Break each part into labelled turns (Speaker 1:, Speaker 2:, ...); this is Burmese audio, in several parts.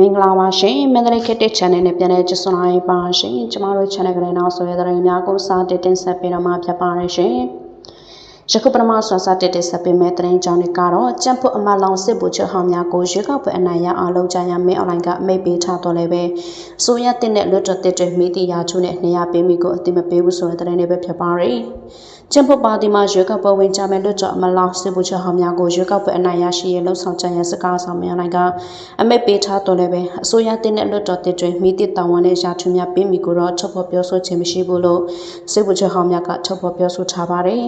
Speaker 1: မင်္ဂလာပါရှင်မန္တလေးခေတ်တစ် channel နဲ့ပြန်လည်ကြည့်ဆိုလိုက်ပါရှင်ကျမတို့ channel ကလေးနောက်ဆိုရတဲ့သတင်းများကိုစတင်တင်ဆက်ပေးတော့မှာဖြစ်ပါတယ်ရှင်ယခုပထမဆုံးစတင်တင်ဆက်ပေးမယ့်သတင်းကြောင်းတွေကတော့ကျန်းဖို့အမလောင်စစ်ဘူချဟောင်းများကိုရွေးကောက်ပွဲအနိုင်ရအောင်လုပ်ကြရမယ်အွန်လိုင်းကအမိတ်ပေးထားတော့လည်းပဲအစိုးရတင်တဲ့လွတ်တော်တစ်တွေမိတီရာချုနဲ့နေရာပေးမိကိုအတိမပေးဘူးဆိုတဲ့သတင်းတွေပဲဖြစ်ပါတယ် ကျင်းပပါတီမှာရွေးကောက်ပွဲဝင်ကြမဲ့လွတ်တော်အမလောင်စစ်ဘူချဟောင်းများကိုရွေးကောက်ပွဲအနိုင်ရရှိရလှုပ်ဆောင်ကြရန်စကားဆောင်များလိုက်ကအမိတ်ပေးထားတော့လည်းပဲအစိုးရတင်တဲ့လွတ်တော်တစ်တွေမိတီတောင်းဝန်နဲ့ရာချုများပေးမိကိုတော့ချုပ်ဖော်ပြောဆိုခြင်းမရှိဘူးလို့စစ်ဘူချဟောင်းများကချုပ်ဖော်ပြောဆိုထားပါတယ်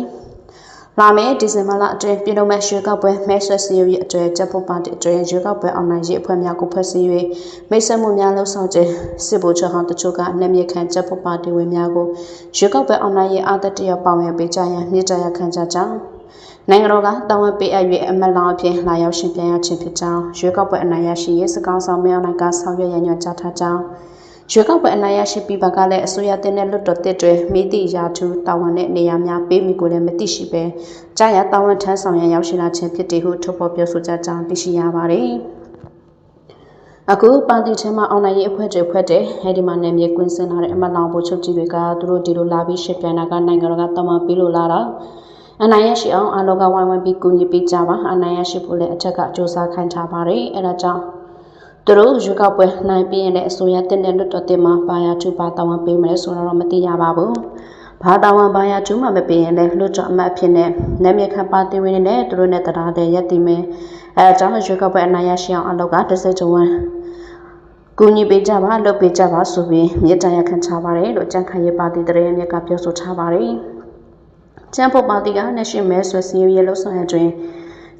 Speaker 1: လာမယ့်ဒီဇင်ဘာလအတွင်းပြည်တော်မဲ့ရွေးကောက်ပွဲမဲဆွယ်စီရီအတွဲတပ်ဖို့ပါတီအတွဲရွေးကောက်ပွဲအောင်နိုင်ရေးအဖွဲ့များကိုဖွဲ့စည်း၍မိတ်ဆက်မှုများလှုပ်ဆောင်ခြင်းစစ်ဗိုလ်ချုပ်ဟောင်းတချို့ကနှက်မြခန့်တပ်ဖို့ပါတီဝင်များကိုရွေးကောက်ပွဲအောင်နိုင်ရေးအာသတရပေါဝင်ပေးကြရန်မြစ်ကြရခံကြကြောင်းနိုင်ငံတော်ကတာဝန်ပေးအပ်၍အမတ်လောင်အဖြစ်လာရောက်ရှင်ပြန်ရခြင်းဖြစ်ကြောင်းရွေးကောက်ပွဲအနိုင်ရရှိရေးစကောင်းဆောင်မြောင်နိုင်ကဆောင်ရွက်ရန်ညွှန်ကြားထားကြောင်း ရွေးကောက်ပွဲအနိုင်ရရှိပြီးပါကလည်းအစိုးရတင်တဲ့လွတ်တော်တစ်တွေမိသည့်ရာထူးတာဝန်နဲ့နေရာများပေးမိကိုလည်းမသိရှိပဲကြားရတာဝန်ထမ်းဆောင်ရန်ရောက်ရှိလာခြင်းဖြစ်တယ်ဟုထုတ်ဖော်ပြောဆိုကြကြောင်းသိရှိရပါတယ်။အခုပါတီထဲမှာအောင်နိုင်ရေးအဖွဲ့တွေဖွဲ့တဲ့အဲဒီမှာနာမည်ကွင်းစင်လာတဲ့အမတ်လောင်ဘိုချုပ်ကြီးတွေကသူတို့ဒီလိုလာပြီးရှစ်ပြန်တာကနိုင်ငံတော်ကတမန်ပြီးလို့လာတာအနိုင်ရရှိအောင်အလောကဝိုင်းဝန်းပြီးကူညီပေးကြပါအနိုင်ရရှိဖို့လည်းအထက်ကစ조사ခိုင်းထားပါတယ်အဲဒါကြောင့် သူတို့ရွေးကောက်ပွဲနိုင်ပြီးရင်လည်းအစိုးရတင်တဲ့လွတ်တော်တင်မှာပါရချူပါတောင်းပေးမယ်ဆိုတော့မသိရပါဘူး။ဘာတောင်းပါရချူမှမပေးရင်လည်းလွတ်တော်အမတ်ဖြစ်နေနာမည်ခံပါတီဝင်တွေနဲ့သူတို့နဲ့တရားတဲ့ရက်တည်မယ်။အဲအကြောင်းရွေးကောက်ပွဲအနိုင်ရရှိအောင်အလောက်ကတစ်စက်ကြဝန်းကူညီပေးကြပါလုပ်ပေးကြပါဆိုပြီးမြေတံရခံချပါတယ်လို့ကြံ့ခိုင်ရေးပါတီတရေမြက်ကပြောဆိုထားပါတယ်။ကျန်းဖို့ပါတီကနဲ့ရှင်မဲဆွဲစည်းရဲလှုပ်ဆောင်ရတွင်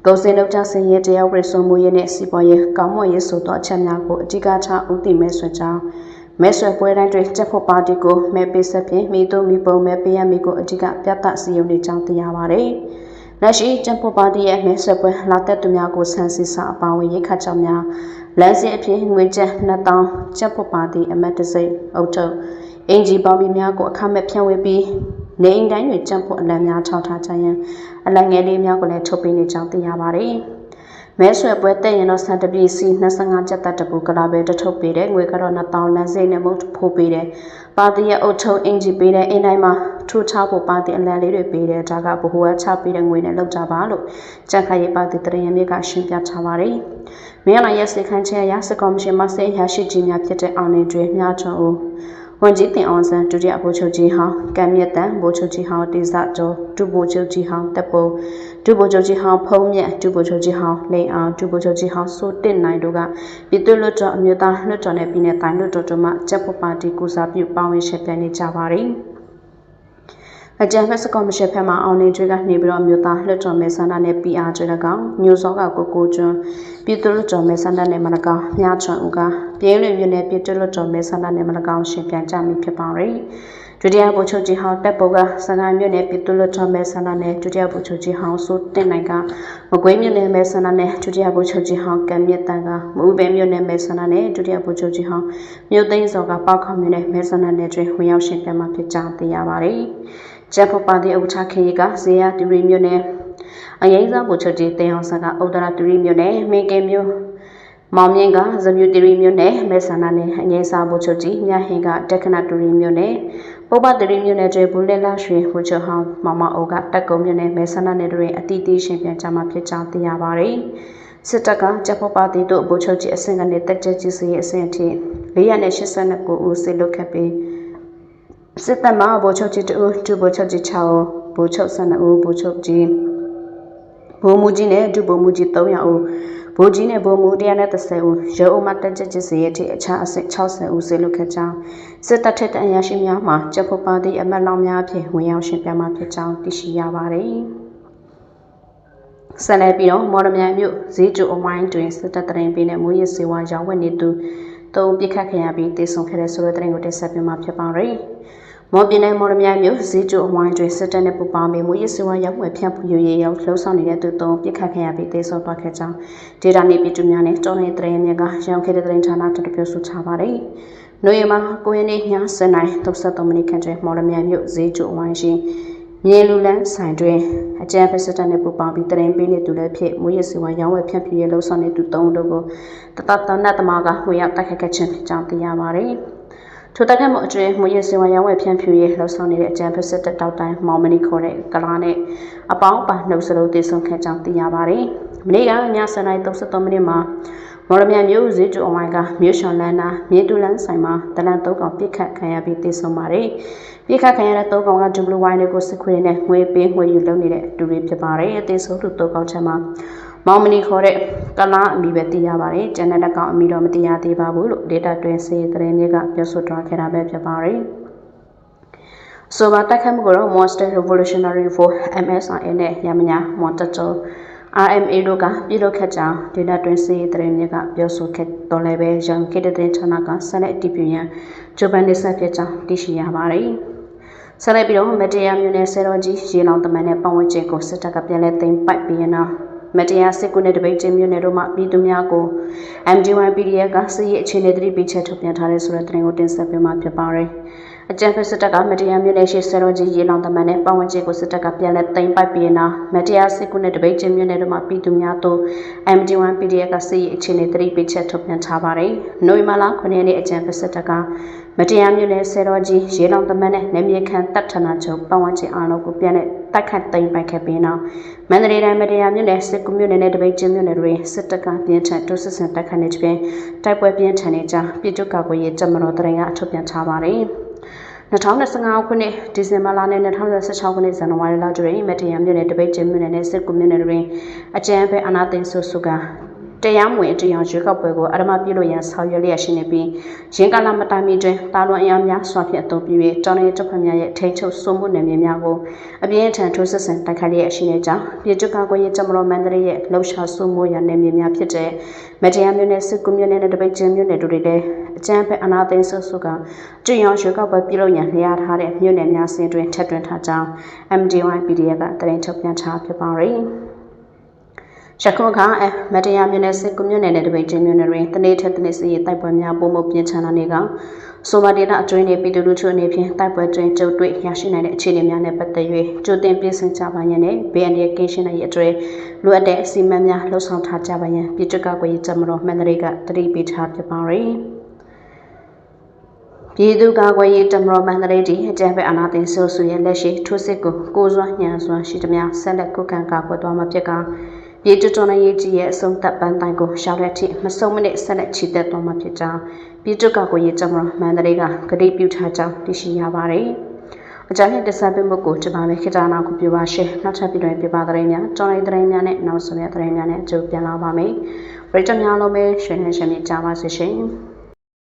Speaker 1: ကုန်စည်နှုတ်ကြဆင်းရဲတရားဝရစုံမှုရေးနဲ့စီပေါ်ရေးကောင်းမွန်ရေးဆိုသောအချက်များကိုအဓိကထားဦးတည်မဲဆွဲကြောင်းမဲဆွဲပွဲတိုင်းတွင်တက်ဖို့ပါတီကိုမဲပေးဆက်ဖြင့်မိတို့မိပုံမဲပေးရမည်ကိုအဓိကပြသစည်းရုံးနေကြောင်းသိရပါသည်။လက်ရှိတက်ဖို့ပါတီရဲ့မဲဆွဲပွဲလာတက်သူများကိုဆန်းစစ်စာအပါဝင်ရိတ်ခတ်ကြောင်းများလမ်းစဉ်အဖြစ်ငွေကျပ်2000ကျပ်ဖို့ပါတီအမတ်တစိမ့်အုပ်ချုပ်အင်ဂျီပေါင်းပြီးများကိုအခမဲ့ဖြန့်ဝေပြီး နေအိမ်တိုင်းတွေကြံ့ဖို့အလံများထောက်ထားကြရန်အလံငယ်လေးများကိုလည်းထုတ်ပေးနေကြောင်းသိရပါတယ်။မဲဆွဲပွဲတက်ရင်တော့စံတပြည့်စီ25ကျပ်တက်တပူကလာပဲတထုတ်ပေးတယ်ငွေကတော့2000လမ်းစိမ့်နဲ့မုတ်ဖို့ပေးတယ်။ပါတီရဲ့အုတ်ထုံအင်ဂျီပေးတယ်အင်းတိုင်းမှာထူထားဖို့ပါတီအလံလေးတွေပေးတယ်ဒါကဘဟုဝချပေးတဲ့ငွေနဲ့လောက်ကြပါလို့ကြက်ခိုင်ရေးပါတီတရင်မြစ်ကရှင်းပြထားပါတယ်။မြန်လာရဲ့စိတ်ခန့်ချက်အရစကော်မရှင်မှစိတ်ရရှိခြင်းများဖြစ်တဲ့အောင်နေတွေမြားချုံဦး ဝန်ကြီးတင်အောင်ဆန်းဒုတိယဗိုလ်ချုပ်ကြီးဟောင်းကံမြတ်တန်ဗိုလ်ချုပ်ကြီးဟောင်းတိစကျော်ဒုဗိုလ်ချုပ်ကြီးဟောင်းတပ်ပုံဒုဗိုလ်ချုပ်ကြီးဟောင်းဖုံးမြတ်ဒုဗိုလ်ချုပ်ကြီးဟောင်းလိန်အောင်ဒုဗိုလ်ချုပ်ကြီးဟောင်းစိုးတင့်နိုင်တို့ကပြည်သူ့လွတ်တော်အမျိုးသားလွတ်တော်နဲ့ပြည်내တိုင်းလွတ်တော်တို့မှချက်ဖို့ပါတီကူစားပြုပေါင်းဝန်းရှက်ပြနေကြပါသည် အကြံဖက်စကောမရှင်ဖက်မှအောင်နေကျွေးကနေပြီးတော့မြို့သားလွှတ်တော်မဲဆန္ဒနဲ့ PR ကျွေး၎င်းညိုစောကကိုကိုကျွန်းပြည်သူ့လွှတ်တော်မဲဆန္ဒနဲ့မ၎င်းမြချွန်ဦးကပြင်းလွင်မြို့နယ်ပြည်သူ့လွှတ်တော်မဲဆန္ဒနဲ့မ၎င်းရှင်ပြန်ကြမိဖြစ်ပါရယ်ဒုတိယဗိုလ်ချုပ်ကြီးဟောင်းတက်ပုတ်ကစကိုင်းမြို့နယ်ပြည်သူ့လွှတ်တော်မဲဆန္ဒနဲ့ဒုတိယဗိုလ်ချုပ်ကြီးဟောင်းစိုးတင်နိုင်ကမကွေးမြို့နယ်မဲဆန္ဒနဲ့ဒုတိယဗိုလ်ချုပ်ကြီးဟောင်းကံမြင့်တန်ကမူပဲမြို့နယ်မဲဆန္ဒနဲ့ဒုတိယဗိုလ်ချုပ်ကြီးဟောင်းမြို့သိန်းစောကပေါခေါမြို့နယ်မဲဆန္ဒနဲ့တွင်ဝင်ရောက်ရှင်ပြန်မှာဖြစ်ကြောင်းသိရပါရယ် ကျပ်ဖို့ပါတီဥက္ကဋ္ဌခေကဇေယတူရီမြို့နယ်အရင်စားဗိုလ်ချုပ်ကြီးတင်အောင်ဆန်ကဥဒ္ဒရာတူရီမြို့နယ်မင်းကဲမြို့မောင်မြင့်ကဇမြူတူရီမြို့နယ်မဲဆန္ဒနယ်အငိမ့်စာဗိုလ်ချုပ်ကြီးမြဟင်ကတက္ကနာတူရီမြို့နယ်ပုပ္ပတူရီမြို့နယ်ကျွေဘူးလက်လာရွှေဗိုလ်ချုပ်ဟောင်းမောင်မအိုကတက်ကုံမြို့နယ်မဲဆန္ဒနယ်တွင်အတီးတီးရှင်ပြန်ကြမှာဖြစ်ကြောင်းသိရပါတယ်စစ်တပ်ကတပ်ဖို့ပါတီတို့ဗိုလ်ချုပ်ကြီးအဆင့်ကနေတက်ကြကြီးစီအဆင့်အထိ489ဦးစစ်လုပ်ခဲ့ပြီး စစ်တပ်မှဗိုလ်ချုပ်ကြီးတူဒုဗိုလ်ချုပ်ကြီး6ဦးဗိုလ်ချုပ်12ဦးဗိုလ်ချုပ်ကြီးဗိုလ်မှူးကြီးနဲ့ဒုဗိုလ်မှူးကြီး300ဦးဗိုလ်ကြီးနဲ့ဗိုလ်မှူး130ဦးရုံးအမတက်ချက်ကြီးစီရဲ့အချအဆင့်60ဦးစေလွတ်ခဲ့ကြောင်းစစ်တပ်ထက်တန်ရရှိများမှာကျဖို့ပါသည့်အမတ်လောင်များဖြင့်ဝင်ရောက်ရှင်ပြမှာဖြစ်ကြောင်းသိရှိရပါတယ်ဆက်လက်ပြီးတော့မော်ဒမြန်မြို့ဈေးကျူအဝိုင်းတွင်စစ်တပ်တရင်ပေးနဲ့မူရစ်စေဝါရောင်းဝယ်နေသူသုံးပြစ်ခတ်ခံရပြီးတေဆုံခဲ့တဲ့ဆိုတဲ့တရင်ကိုတင်ဆက်ပြမှာဖြစ်ပါတယ်။ မော်ပြည်နယ်မော်ရမြမြို့ဈေးကျိုအဝိုင်းတွင်စစ်တပ်နဲ့ပူးပေါင်းပြီးမူရစ်စွာရောက်ွယ်ဖြန့်ဖြူရေးရောက်လှုံ့ဆော်နေတဲ့သူသုံးပြစ်ခတ်ခံရပြီးတေဆုံးသွားခဲ့ကြောင်းဒေတာနေပြည်သူများနဲ့တော်နေတဲ့တရင်မြကရောင်ခဲ့တဲ့တရင်ဌာနတက်ပြောဆိုချပါတယ်။နိုဝင်ဘာ9ရက်နေ့ည7:33မိနစ်ခန့်တွင်မော်ရမြမြို့ဈေးကျိုအဝိုင်းရှိမြေလူလန်းဆိုင်တွင်အကြံဖက်စစ်တပ်နှင့်ပူးပေါင်းပြီးတရင်ပေးနေသူလည်းဖြစ်မွေးရစီဝါရောင်းဝယ်ဖြန့်ဖြူးရေးလှုပ်ဆောင်နေသူ၃ဦးတို့ကိုတတတနတ်သမားကဝေရောက်တိုက်ခိုက်ခဲ့ခြင်းဖြစ်ကြောင်းသိရပါသည် ထိုတက်ခတ်မှုအတွင်းမွေရစီဝါရောင်းဝယ်ဖြန့်ဖြူးရေးလှုပ်ဆောင်နေတဲ့အကြံဖက်စစ်တပ်တောက်တိုင်းမောင်မနီခေါ်တဲ့ကလာနဲ့အပေါင်းပါနှုတ်စလုံးတည်ဆုံခဲ့ကြောင်းသိရပါတယ်။မနေ့ကည7:33မိနစ်မှာမော်ရမြန်မျိုးဇေကျူအဝိုင်းကမြို့ရှောင်းလန်းနာမြေတူလန်းဆိုင်မှာတလန်သုံးကောင်ပြစ်ခတ်ခံရပြီးတည်ဆုံပါတယ်။ပြစ်ခတ်ခံရတဲ့သုံးကောင်ကဒူဘလူဝိုင်းတွေကိုစစ်ခွေးနဲ့ငွေပေးငွေယူလုပ်နေတဲ့တူတွေဖြစ်ပါတယ်။အသေးဆုံးသူသုံးကောင်ချက်မှာ မောင်မနီခေါ်တဲ့ကလာအမီပဲသိရပါတယ်။ကျန်တဲ့ကောင်အမီတော့မသိရသေးပါဘူးလို့ data တွင်စေသတင်းမြစ်ကပြောဆိုထားခဲ့တာပဲဖြစ်ပါတယ်။ဆိုပါတက်ခတ်မှုကတော့ Monster Revolutionary Force MSRA နဲ့ရမညာ Montato RMA တို့ကပြုလုပ်ခဲ့ကြောင်းဒေတာတွင်စီသတင်းမြစ်ကပြောဆိုခဲ့တော်လည်းပဲရန်ကိတတဲ့ဌာနကဆက်လက်တည်ပြရန်ဂျပန်နေဆက်ဖြစ်ကြောင်းသိရှိရပါတယ်။ဆက်လက်ပြီးတော့မတရားမျိုးနဲ့ဆယ်တော်ကြီးရေလောင်တမန်နဲ့ပတ်ဝန်းကျင်ကိုစစ်တပ်ကပြန်လဲသိမ်းပိုက်ပြီးရင်တော့ မတရားစစ်ကုနဲ့တပိတ်ချင်းမျိုးနယ်တို့မှပြည်သူများကို MD1 PDF ကစစ်ရေးအခြေအနေသတိပေးချက်ထုတ်ပြန်ထားတဲ့ဆိုတဲ့သတင်းကိုတင်ဆက်ပေးမှာဖြစ်ပါတယ်။အကြံဖက်စစ်တပ်ကမတရားမျိုးနယ်ရှိဆယ်တော်ကြီးရေလောင်တမန်နဲ့ပတ်ဝန်းကျင်ကိုစစ်တပ်ကပြန်လဲသိမ်းပိုက်ပြီးနောက်မတရားစစ်ကုနဲ့တပိတ်ချင်းမျိုးနယ်တို့မှာပြည်သူများတို့ MD1 PDF ကစစ်ရေးအခြေအနေသတိပေးချက်ထုတ်ပြန်ထားပါတယ်။နိုဝင်ဘာလ9ရက်နေ့အကြံဖက်စစ်တပ်ကမတရားမျိုးနယ်ဆယ်တော်ကြီးရေလောင်တမန်နဲ့နေမြေခန့်တပ်ထနာချုပ်ပတ်ဝန်းကျင်အားလုံးကိုပြန်လဲ တိုက်ခတ်သိမ်းပိုက်ခဲ့ပြီးနောက်မန္တလေးတိုင်းမတရားမျိုးနယ်စစ်ကူမျိုးနယ်နဲ့တပိတ်ချင်းမျိုးနယ်တွေစစ်တပ်ကပြင်းထန်တိုးစစ်ဆင်တိုက်ခတ်နေခြင်းတိုက်ပွဲပြင်းထန်နေကြပြည်သူ့ကာကွယ်ရေးတပ်မတော်တရင်ကထုတ်ပြန်ထားပါတယ်။2025ခုနှစ်ဒီဇင်ဘာလနဲ့2016ခုနှစ်ဇန်နဝါရီလတွင်မတရမြို့နယ်တပိတ်ကျင်းမြို့နယ်နဲ့စစ်ကူမြို့နယ်တွင်အကြမ်းဖက်အာဏာသိမ်းဆုစုက တရားမဝင်တရားရွေးကောက်ပွဲကိုအရမပြုလို့ရန်ဆောင်ရွက်လျက်ရှိနေပြီးရင်းကာလမတိုင်မီတွင်တာလွန်အင်အားများစွာဖြင့်အသုံးပြု၍တောင်နယ်တပ်ဖွဲ့များရဲ့ထိန်းချုပ်စိုးမှုနယ်မြေများကိုအပြင်းအထန်ထိုးစစ်ဆင်တိုက်ခိုက်လျက်ရှိနေကြောင်းပြည်သူ့ကာကွယ်ရေးတပ်မတော်မန္တလေးရဲ့လှုပ်ရှားစိုးမိုးရနယ်မြေများဖြစ်တဲ့မတရားမြို့နယ်စစ်ကူမြို့နယ်နဲ့တပိတ်ကျင်းမြို့နယ်တို့တွေလည်းအကြမ်းဖက်အနာသိမ်းဆုစုကကြည်ရောရွေးကောက်ပွဲပြုလုပ်ရန်လျာထားတဲ့မြို့နယ်များစင်တွင်ထက်တွင်ထားကြောင်း MDY PDF ကတရင်ထုတ်ပြန်ထားဖြစ်ပါရယ် ရခုအခါအမတရားမြို့နယ်စစ်ကူမြို့နယ်နဲ့တပိတ်ချင်းမြို့နယ်တွင်တနေ့ထက်တနေ့စီရေးတိုက်ပွဲများပုံမှုပြင်းထန်လာနေကဆိုပါဒေတာအတွင်းနေပြည်သူလူထုအနေဖြင့်တိုက်ပွဲတွင်ကြုံတွေ့ရရှိနိုင်တဲ့အခြေအနေများနဲ့ပတ်သက်၍ကြိုတင်ပြင်ဆင်ကြပါရန်နဲ့ BND ကင်းရှင်းရေးအတွဲလိုအပ်တဲ့အစီအမံများလှုပ်ဆောင်ထားကြပါရန်ပြည်သူ့ကာကွယ်ရေးတပ်မတော်မှန်တရေကတတိပေးထားဖြစ်ပါရယ်ပြည်သူ့ကာကွယ်ရေးတပ်မတော်မှန်တရေတီအကြံပေးအာဏာသိမ်းဆိုးဆူရဲ့လက်ရှိထိုးစစ်ကိုကိုစွမ်းညံစွမ်းရှိသမျှဆက်လက်ကုခံကာကွယ်သွားမှာဖြစ်က ပြည်သူ့တော်လှန်ရေးကြီးရဲ့အဆုံးသက်ပန်းတိုင်ကိုရှောက်လက်ထိမဆုံးမနစ်ဆက်လက်ချီတက်သွားမှာဖြစ်ကြောင်းပြည်သူ့ကာကွယ်ရေးတပ်မတော်မန္တလေးကကတိပြုထားကြောင်းသိရှိရပါတယ်။အကြမ်းဖက်တဆက်ပေးမှုကိုကျွန်မလည်းခေတ္တနာကိုပြောပါရှေ့နောက်ထပ်ပြည်တွင်ပြပါသတင်းများတော်လိုင်းသတင်းများနဲ့နောက်ဆုံးရသတင်းများနဲ့အကျိုးပြန်လာပါမယ်။ပရိသတ်များလုံးပဲရှင်နေရှင်မြကြပါစေရှင်။